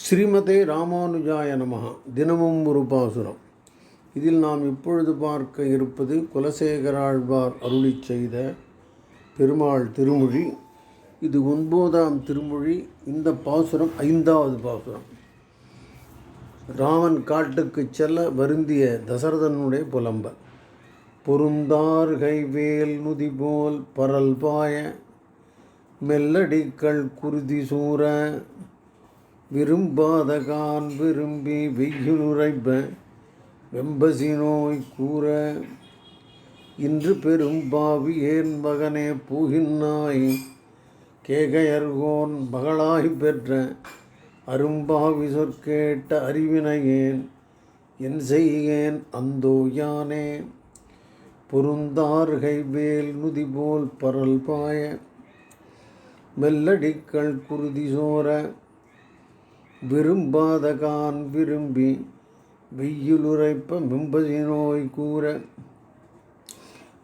ஸ்ரீமதே ராமானுஜாய நமகா தினமும் ஒரு பாசுரம். இதில் நாம் இப்பொழுது பார்க்க இருப்பது குலசேகராழ்வார் அருளி செய்த பெருமாள் திருமொழி. இது ஒன்பதாம் திருமொழி. இந்த பாசுரம் ஐந்தாவது பாசுரம். ராமன் காட்டுக்கு செல்ல வருந்திய தசரதனுடைய புலம்ப பொருந்தார் கைவேல் நுதி போல் பரல் பாய. மெல்லடிக்கள் குருதி சூற விரும்பாதகான் விரும்பி வெய்யுரைப்ப வெம்பசி நோய் கூற இன்று பெரும் பாவி ஏன் மகனே பூகின்னாய்? கேகையர்கோன் மகளாய் பெற்ற அரும்பாவி சொற்கேட்ட அறிவினையேன் என் செய்கேன் அந்தோ யானே. பொருந்தார்கை வேல் நுதி போல் பரல் பாய மெல்லடிக்கள் குருதி சோர விரும்பாதகான் விரும்பி வெய்யுலுரைப்ப மெம்பசி நோய் கூற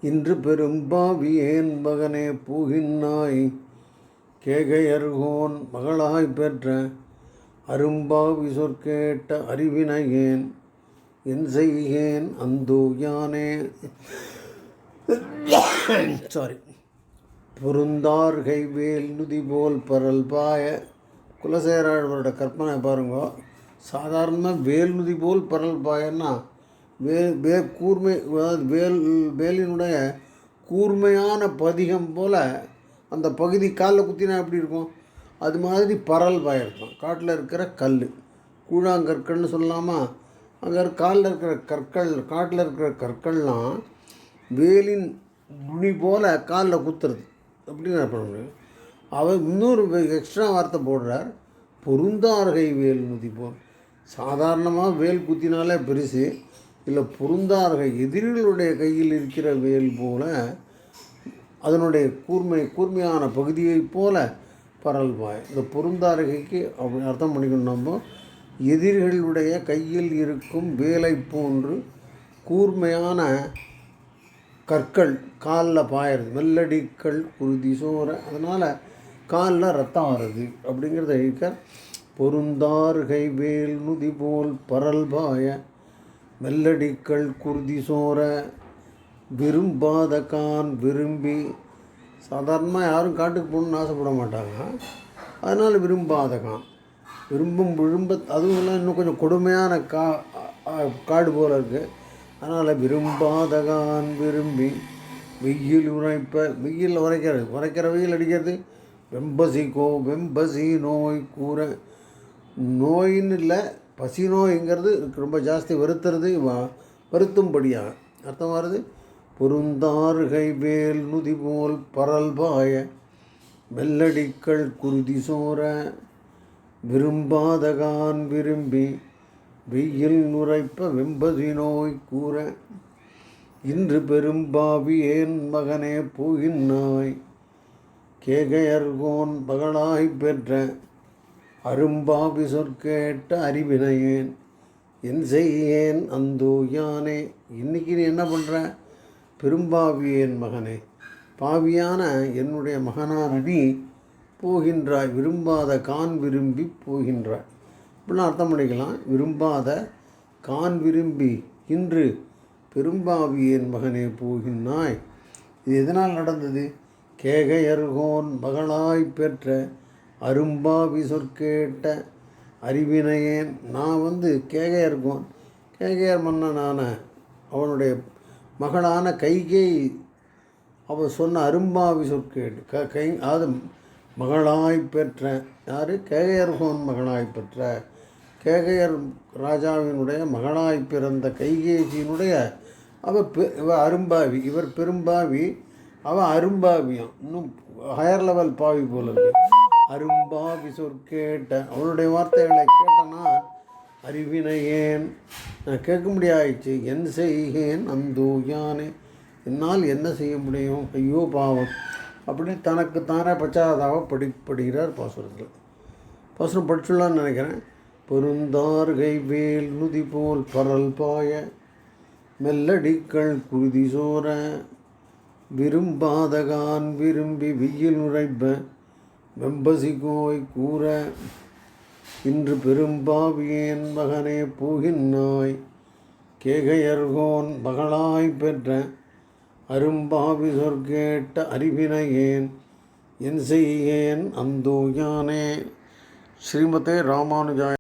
இன்று பெரும்பாவி ஏன் மகனே பூகின்னாய் கேகையர்கோன் மகளாய் பெற்ற அரும்பாவி சொற்கேட்ட அறிவினையேன் என் செய்கேன் அந்தோ யானே. சாரி பொருந்தார்கை வேல் நுதி போல் பரல் பாய குலசேராழ்வரோட கற்பனை பாருங்க. சாதாரணமாக வேல்முதி போல் பரல் பாயன்னா வே வே கூர்மை அதாவது வேல் வேலினுடைய கூர்மையான பதிகம் போல் அந்த பகுதி காலில் குத்தினா எப்படி இருக்கும்? அது மாதிரி பரல் பாய இருக்கும். காட்டில் இருக்கிற கல் கூழாங்கற்கள்னு சொல்லலாமா? அங்கே காலில் இருக்கிற கற்கள் காட்டில் இருக்கிற கற்கள்லாம் வேலின் நுனி போல் காலில் குத்துறது. அப்படின்னு பண்ண முடியும் அவர் இன்னொரு எக்ஸ்ட்ரா வார்த்தை போடுறார். பொருந்தார்கை வேல் நுதி சாதாரணமாக வேல் குத்தினாலே பெருசு. இல்லை பொருந்தார்கை எதிரிகளுடைய கையில் இருக்கிற வேல் போல அதனுடைய கூர்மை கூர்மையான பகுதியைப் போல பரல் பாய் இந்த பொருந்தாரகைக்கு அப்படி அர்த்தம் பண்ணிக்கணும் நம்ம. எதிரிகளுடைய கையில் இருக்கும் வேலை போன்று கூர்மையான கற்கள் காலில் பாயிறது மெல்லடிக்கல் குருதி சோற. அதனால் காலில் ரத்தம் வருது. அப்படிங்கிறத இருக்க பொருந்தார்கை கைவேல் நுதி போல் பரல் பாய மெல்லடிக்கல் குருதி சோர விரும்பாத கான் விரும்பி சாதாரணமாக யாரும் காட்டுக்கு போகணுன்னு ஆசைப்பட மாட்டாங்க. அதனால் விரும்பாத கான். விரும்பும் விரும்ப அதுவும் எல்லாம் இன்னும் கொஞ்சம் கொடுமையான கா காடு போல் இருக்குது அதனால் விரும்பாதகான் விரும்பி வெயில் உரைப்ப வெயில் உரைக்கிறது. உரைக்கிற வெயில் அடிக்கிறது வெம்பசிக்கோ வெம்பசி நோய் கூற நோயின்னு இல்லை பசி நோய்ங்கிறது ரொம்ப ஜாஸ்தி வருத்துறது வருத்தும்படியாக அர்த்தம் வருது? பொருந்தார்கை வேல் நுதி போல் பரல் பாய மெல்லடிக்கள் குருதி சோர விரும்பாதகான் விரும்பி வெயில் நுரைப்ப வெம்பதி நோய் கூற இன்று பெரும்பாவி ஏன் மகனே போகின்னாய். கேகையர்கோன் பகலாய்ப் பெற்ற அரும்பாவி சொற்கேட்ட அறிவினையேன். என் செய்யேன் அந்தோ யானே. இன்னைக்கு நீ என்ன பண்ணுற பெரும்பாவியேன் மகனே. பாவியான என்னுடைய மகனான நீ போகின்றாய். விரும்பாத கான் விரும்பி போகின்றாய். இப்படிலாம் அர்த்தம் பண்ணிக்கலாம். விரும்பாத கான் விரும்பி இன்று பெரும்பாவியேன் மகனே போகின்றாய். இது எதனால் நடந்தது? கேகையர்கோன் மகளாய் பெற்ற அரும்பாவி சொற்கேட்ட அறிவினையேன் நான் வந்து கேகையர்கோன். கேகையர் மன்னனான அவனுடைய மகளான கைகை அவள் சொன்ன அரும்பாவி சொற்கேட்டு க கை அது மகளாய் பெற்ற யார்? கேகையர்கோன் மகளாய் பெற்ற கேகையர் ராஜாவினுடைய மகளாய் பிறந்த கைகேசியினுடைய அவள் பெ இவ அரும்பாவி இவர் பெரும்பாவி அவன் அரும்பாவியம் இன்னும் ஹையர் லெவல் பாவி போல இருக்கு. அரும்பாவி சொற்கேட்ட அவனுடைய வார்த்தைகளை கேட்டனா அறிவினையேன். நான் கேட்க முடியாயிடுச்சு என் செய்கேன் அந்தூயானே என்னால் என்ன செய்ய முடியும்? ஐயோ பாவம். அப்படின்னு தனக்கு தானே பச்சாதாவ படிப்படுகிறார் பாசுரத்தில். பாசுரம் படிச்சுடலான்னு நினைக்கிறேன். பெருந்தார்கை வேல் நுதி போல் பரல் பாய. மெல்லடிக்கள் குருதி சோற. விரும்பாதகான் விரும்பி வியில் நுழைப்ப வெம்பசிகோய் கூற இன்று பெரும்பாவியேன் மகனே பூகின்னாய். கேகையர்கோன் மகளாய் பெற்ற அரும்பாவி சொற்கேட்ட அறிவினையேன் என் செய்யேன் அந்தோ யானே ஸ்ரீமதே ராமானுஜாய